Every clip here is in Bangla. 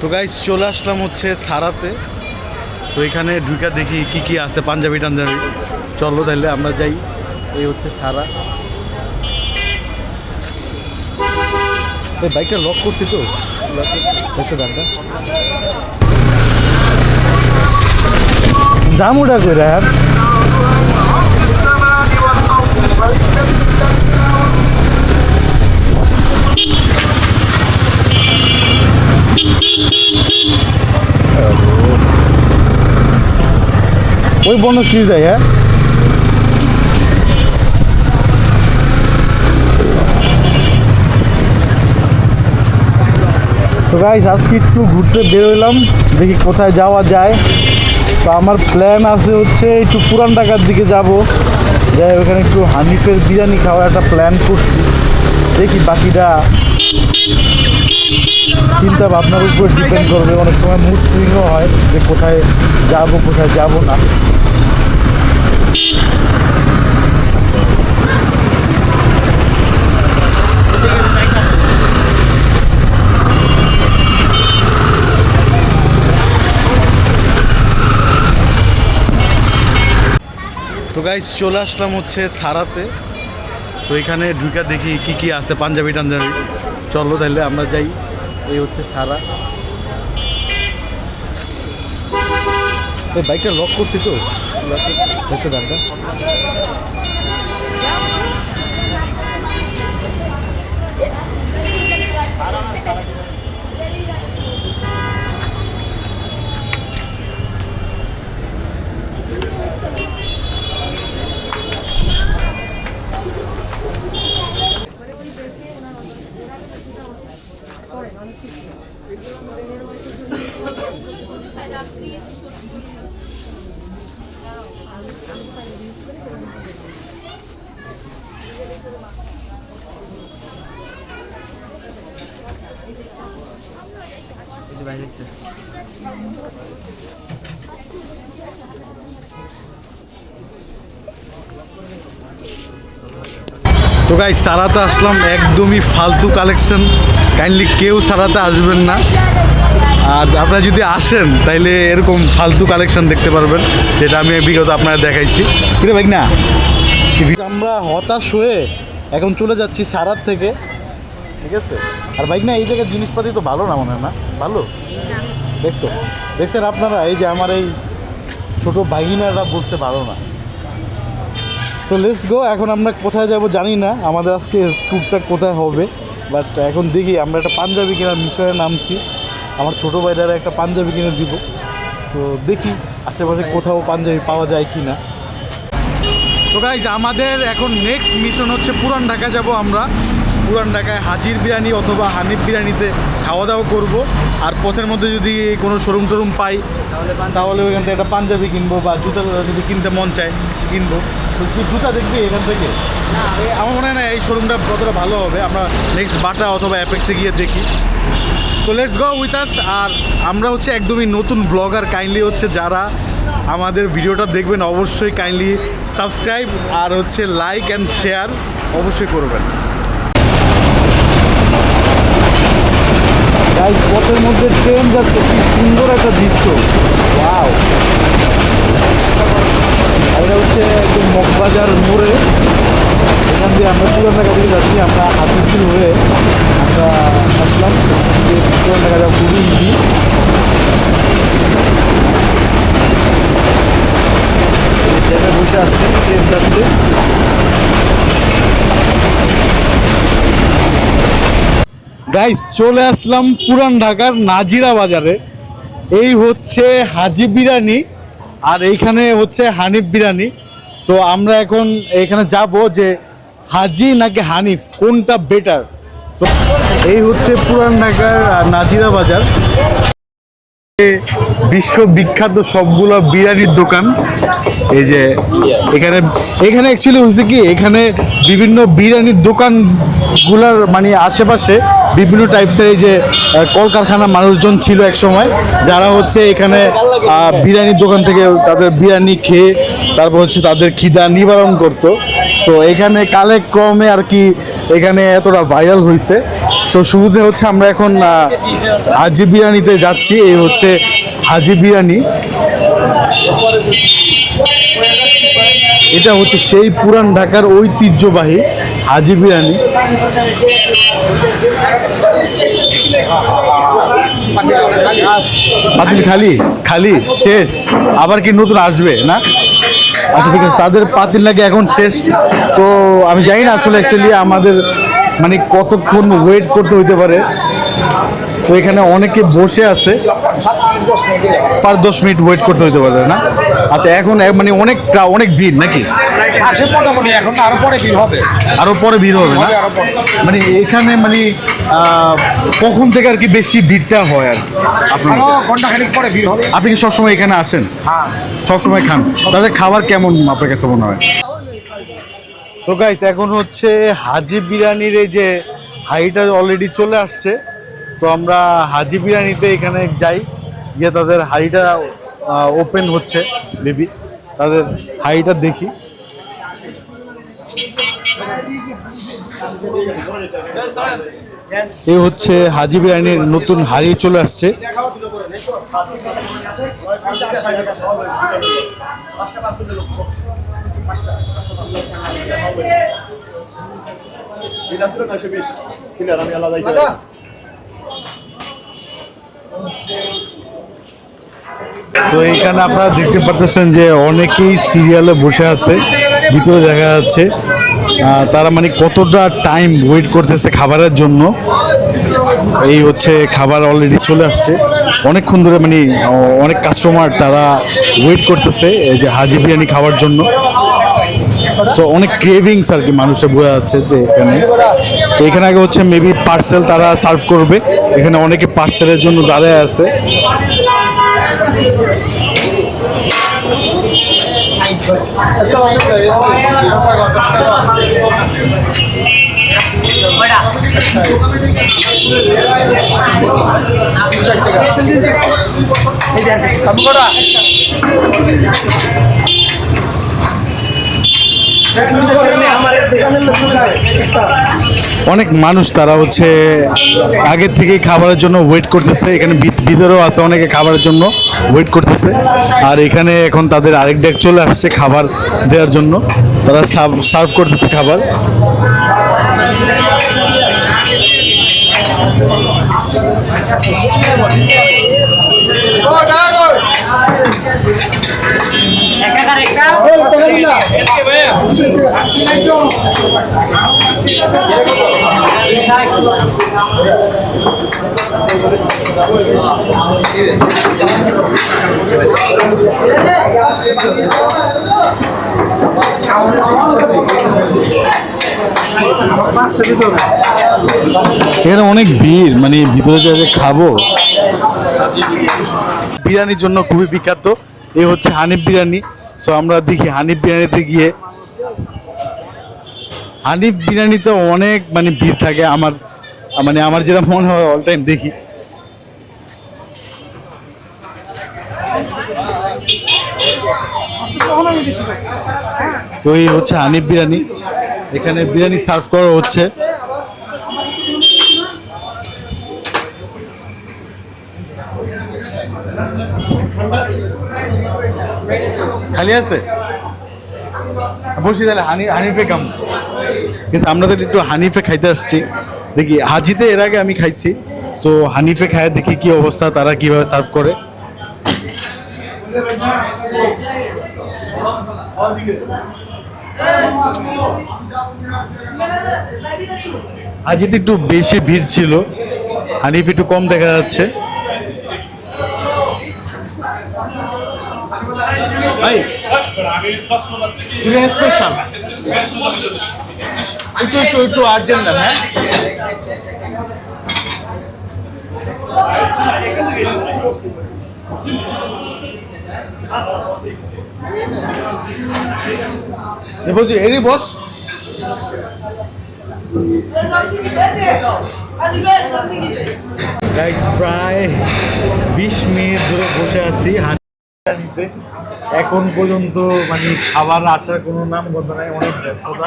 তো গাইজ চলে আসলাম হচ্ছে সারাতে। তো এখানে ঢুকা দেখি কি কি আছে, পাঞ্জাবি, টাঞ্জাবি। চলো তাহলে আমরা যাই, এই হচ্ছে সারা। এই বাইকটা লক করছি তো। দেখতে গানটা জামুটা কই রে ওই বন্য কি যায় হ্যাঁ? তো গাইজ আজকে একটু ঘুরতে বেরোলাম দেখি কোথায় যাওয়া যায়। তো আমার প্ল্যান আছে হচ্ছে একটু পুরান ঢাকার দিকে যাব। যাই ওখানে একটু হানিফের বিরিয়ানি খাওয়ার একটা প্ল্যান করছি। দেখি বাকিটা চিন্তা ভাবনার উপর ডিপেন্ড করবে। অনেক সময় মুড সুইংও হয় যে কোথায় যাব কোথায় যাব না। তো গাইজ চলে আসলাম হচ্ছে সারাতে। তো এখানে ঢুকা দেখি কি কি আছে, পাঞ্জাবি টাঞ্জাবি। চলো তাহলে আমরা যাই, এই হচ্ছে সারা। বাইকটা লক করছি তো। দেখতে গানটা বাইরে তো গাই সারাতে আসলাম একদমই ফালতু কালেকশন কাইন্ডলি কেউ সারাতে আসবেন না। আর আপনারা যদি আসেন তাইলে এরকম ফালতু কালেকশন দেখতে পারবেন যেটা আমি বিগত আপনারা দেখাইছি। কিরে ভাই না আমরা হতাশ হয়ে এখন চলে যাচ্ছি সারার থেকে, ঠিক আছে? আর বাইক না, এই জায়গার জিনিসপাতি তো ভালো না মনে হয় না? ভালো? দেখছ? দেখছেন আপনারা, এই যে আমার এই ছোট বাহিনারা বলছে ভালো না। তো লেটস গো এখন আমরা কোথায় যাব জানি না, আমাদের আজকে ট্যুরটা কোথায় হবে বাট এখন দেখি, আমরা একটা পাঞ্জাবি কেনার মিশনে নামছি। আমার ছোটো ভাইদারা একটা পাঞ্জাবি কিনে দিব। তো দেখি, আশেপাশে কোথাও পাঞ্জাবি পাওয়া যায় কি না তো গাইজ আমাদের এখন নেক্সট মিশন হচ্ছে পুরান ঢাকা যাব আমরা। পুরান ঢাকায় হাজির বিরিয়ানি অথবা হানিফ বিরিয়ানিতে খাওয়া দাওয়া করব। আর পথের মধ্যে যদি কোনো শোরুম টোরুম পাই তাহলে ওইখান থেকে একটা পাঞ্জাবি কিনবো বা জুতা যদি কিনতে মন চায় কিনবো। তো তুই জুতা দেখবি এখান থেকে? আমার মনে হয় না এই শোরুমটা কতটা ভালো হবে। আমরা নেক্সট বাটা অথবা অ্যাপেক্সে গিয়ে দেখি। তো লেটস গো উইথ আস আর আমরা হচ্ছে একদমই নতুন ব্লগার কাইন্ডলি হচ্ছে যারা আমাদের ভিডিওটা দেখবেন, অবশ্যই কাইন্ডলি সাবস্ক্রাইব আর হচ্ছে লাইক অ্যান্ড শেয়ার অবশ্যই করবেন। পথের মধ্যে ট্রেন যাচ্ছে, কি সুন্দর একটা দৃশ্য। ওয়াও এটা হচ্ছে একদম মগবাজার মোড়ে। এখান দিয়ে আমরা ঢাকা দিকে যাচ্ছি, আমরা হাতিঝিল হয়ে আমরা আসলাম। ঢাকা যাওয়া খুবই ইজি ট্রেনে বসে আসছি ট্রেন যাচ্ছে। গাইস চলে আসলাম পুরান ঢাকার নাজিরা বাজারে। এই হচ্ছে হাজি বিরিয়ানি আর এইখানে হচ্ছে হানিফ বিরিয়ানি। সো আমরা এখন এখানে যাব যে হাজি নাকি হানিফ, কোনটা বেটার সো এই হচ্ছে পুরান ঢাকার নাজিরা বাজার। বিশ্ববিখ্যাত সবগুলো বিরিয়ানির দোকান। এই যে এখানে এখানে অ্যাকচুয়ালি হয়েছে কি, এখানে বিভিন্ন বিরিয়ানির দোকানগুলোর মানে আশেপাশে বিভিন্ন টাইপসের এই যে কলকারখানা মানুষজন ছিল এক সময় যারা হচ্ছে এখানে বিরিয়ানির দোকান থেকে তাদের বিরিয়ানি খেয়ে, তারপর হচ্ছে তাদের খিদা নিবারণ করতো। তো এখানে কালে ক্রমে আর কি এখানে এতটা ভাইরাল হয়েছে তো শুরুতে হচ্ছে আমরা এখন হাজি বিরিয়ানিতে যাচ্ছি, এই হচ্ছে হাজি বিরিয়ানি। এটা হচ্ছে সেই পুরান ঢাকার ঐতিহ্যবাহী হাজি বিরিয়ানি। পাতিল খালি? খালি? শেষ? আবার কি নতুন আসবে, না? আচ্ছা ঠিক আছে, তাদের পাতিল নাকি এখন শেষ? তো আমি জানি না, আসলে অ্যাকচুয়ালি আমাদের মানে কতক্ষণ ওয়েট করতে হইতে পারে? তো এখানে অনেকে বসে আছে। পাঁচ দশ মিনিট ওয়েট করতে হইতে পারে না? আচ্ছা এখন মানে অনেক অনেক ভিড় নাকি? এখন আরও পরে ভিড় হবে। আরও পরে ভিড় হবে না। মানে এখানে মানে কখন থেকে আর কি বেশি ভিড়টা হয় আর কি? আপনার পরে ভিড় হবে। আপনি কি সবসময় এখানে আসেন? হ্যাঁ। সবসময় খান? তাদের খাবার কেমন আপনার কাছে মনে হয়? তো গাইস এখন হচ্ছে হাজি বিরিয়ানির এই যে হাইটা অলরেডি চলে আসছে। তো আমরা হাজি বিরিয়ানিতে এখানে যাই, গিয়ে তাদের হাইটা ওপেন হচ্ছে বেবি তাদের হাইটা দেখি। এই হচ্ছে হাজি বিরিয়ানির নতুন হাড়ি চলে আসছে। তো এখানে আপনারা দেখতে পারতেছেন যে অনেকেই সিরিয়ালে বসে আছে ভিতরে দেখা যাচ্ছে। তারা মানে কতটা টাইম ওয়েট করতেছে খাবারের জন্য। এই হচ্ছে খাবার অলরেডি চলে আসছে। অনেকক্ষণ ধরে মানে অনেক কাস্টমার তারা ওয়েট করতেছে এই যে হাজি বিরিয়ানি খাওয়ার জন্য। সো অনেক ক্রেভিংস আর কি মানুষের বোঝা যাচ্ছে যে এখানে। তো এখানে আগে হচ্ছে মেবি পার্সেল তারা সার্ভ করবে। এখানে অনেকে পার্সেলের জন্য দাঁড়ায় আছে। অনেক মানুষ তারা হচ্ছে আগের থেকেই খাবারের জন্য ওয়েট করতেছে। এখানে ভিত- ভিতরেও আছে অনেকে খাবারের জন্য ওয়েট করতেছে। আর এখানে এখন তাদের আরেক ডেক চলে আসছে খাবার দেওয়ার জন্য। তারা সার্ভ করতেছে খাবার। এখানে অনেক ভিড় মানে ভিতরে যে খাব। বিরিয়ানির জন্য খুবই বিখ্যাত। এ হচ্ছে হানিফ বিরিয়ানি। সো আমরা দেখি হানিফ বিরিয়ানিতে গিয়ে। হানিফ বিরিয়ানিতে অনেক মানে ভিড় থাকে আমার মানে আমার যেটা মনে হয় অল টাইম দেখি। তো এই হচ্ছে হানিফ বিরিয়ানি। এখানে বিরিয়ানি সার্ভ করা হচ্ছে। খালি আছে? বলছি তাহলে, হানি, হানিফে কাম। কিন্তু আমরা তো একটু হানিফে খাইতে আসছি। দেখি, হাজিতে এর আগে আমি খাইছি। সো হানিফে খায়, দেখি কি অবস্থা, তারা কীভাবে সার্ভ করে। হাজিতে একটু বেশি ভিড় ছিল। হানিফ একটু কম দেখা যাচ্ছে। ভাই স্পেশাল একটু একটু একটু আর্জেন্ট হ্যাঁ? এ বলছি এদি বস। গাইস প্রায় বিশ মিনিট ধরে বসে আছি নিতে এখন পর্যন্ত মানে খাবার আসার কোনো নাম গন্ধ নাই, অনেক ব্যস্ততা।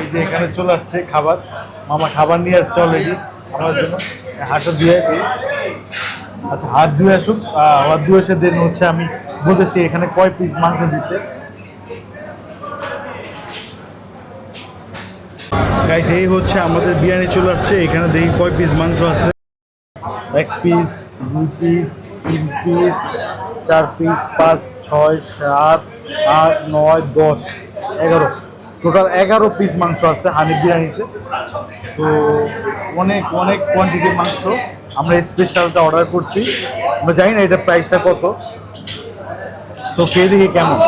এই যে এখানে চলে আসছে খাবার, মামা খাবার নিয়ে আসছে অলরেডি আমার জন্য। ধুয়ে দিই। আচ্ছা হাত ধুয়ে আসুক। হাত ধুয়ে এসে দেন হচ্ছে আমি বলতেছি এখানে কয় পিস মাংস দিচ্ছে গাইস এই হচ্ছে আমাদের বিরিয়ানি চলে আসছে। এখানে দেখি কয় পিস মাংস আছে। এক পিস দুই পিস তিন পিস চার পিস পাঁচ ছয় সাত আট নয় দশ এগারো। টোটাল এগারো পিস মাংস আছে হানিফ বিরিয়ানিতে। সো অনেক অনেক কোয়ান্টিটির মাংস আমরা স্পেশালটা অর্ডার করছি। আমরা জানি না এটা প্রাইসটা কত। সো খেয়ে দেখি কেমন।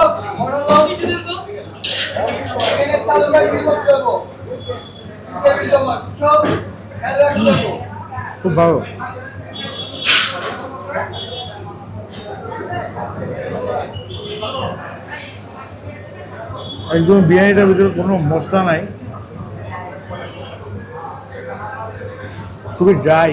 খুব ভালো একদম বিরিয়ানিটার ভিতরে কোনো মশলা নাই খুবই ড্রাই